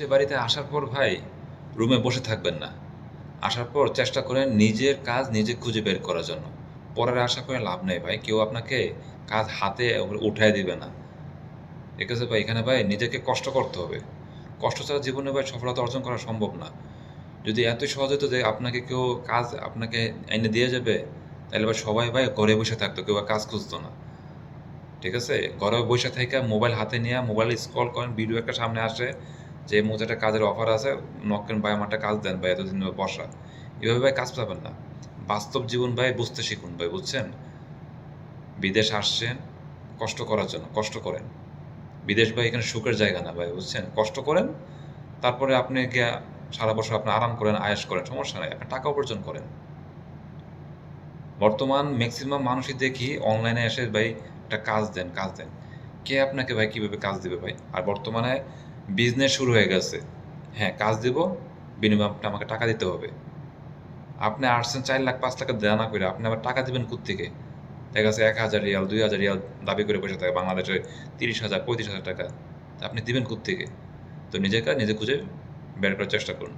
সে বাড়িতে আসার পর ভাই, রুমে বসে থাকবেন না। আসার পর চেষ্টা করেন নিজের কাজ নিজে খুঁজে বের করার জন্য। পরের আশা করে লাভ নেই ভাই, কেউ আপনাকে কাজ হাতে উঠায় দিবে না। ঠিক আছে ভাই, এখানে ভাই, নিজেকে কষ্ট করতে হবে। কষ্ট ছাড়া জীবনে ভাই সফলতা অর্জন করা সম্ভব না। যদি এতই সহজ হতো যে আপনাকে কেউ কাজ আপনাকে এনে দিয়ে যাবে, তাহলে ভাই সবাই ভাই ঘরে বসে থাকতো, কেউ কাজ খুঁজতো না। ঠিক আছে? ঘরে বসে থেকে মোবাইল হাতে নিয়ে মোবাইল স্ক্রল করেন ভিডিও একটা সামনে আসে। যে একটা কাজের অফার আছে নকেন ভাই আমার একটা কাজ দেন ভাই এতদিন বসা। এভাবে ভাই কাজ পাবেন না। বাস্তব জীবন ভাই বুঝতে শিখুন ভাই, বুঝছেন? বিদেশ আসছেন, কষ্ট করার জন্য, কষ্ট করেন। বিদেশ ভাই এখানে সুখের জায়গা না ভাই, বুঝছেন? কষ্ট করেন, তারপরে আপনি গিয়ে সারা বছর আপনি আরাম করেন, আয়াস করেন, সমস্যা নাই, আপনি টাকা উপার্জন করেন। বর্তমান ম্যাক্সিমাম মানুষই দেখি অনলাইনে এসে ভাই একটা কাজ দেন কাজ দেন। কে আপনাকে ভাই কীভাবে কাজ দিবে ভাই? আর বর্তমানে বিজনেস শুরু হয়ে গেছে। হ্যাঁ কাজ দিব, বিনিময়ে আপনি আমাকে টাকা দিতে হবে। আপনি আসছেন চার লাখ, পাঁচ লাখ দেওয়া না করে আপনি আবার টাকা দেবেন থেকে দেখা যাচ্ছে এক হাজার রিয়াল, দুই হাজার রিয়াল দাবি করে পয়সা থাকে, বাংলাদেশে তিরিশ হাজার, পঁয়ত্রিশ হাজার টাকা। আপনি দিবেন থেকে তো নিজের কাজ নিজে খুঁজে বের করার চেষ্টা করুন।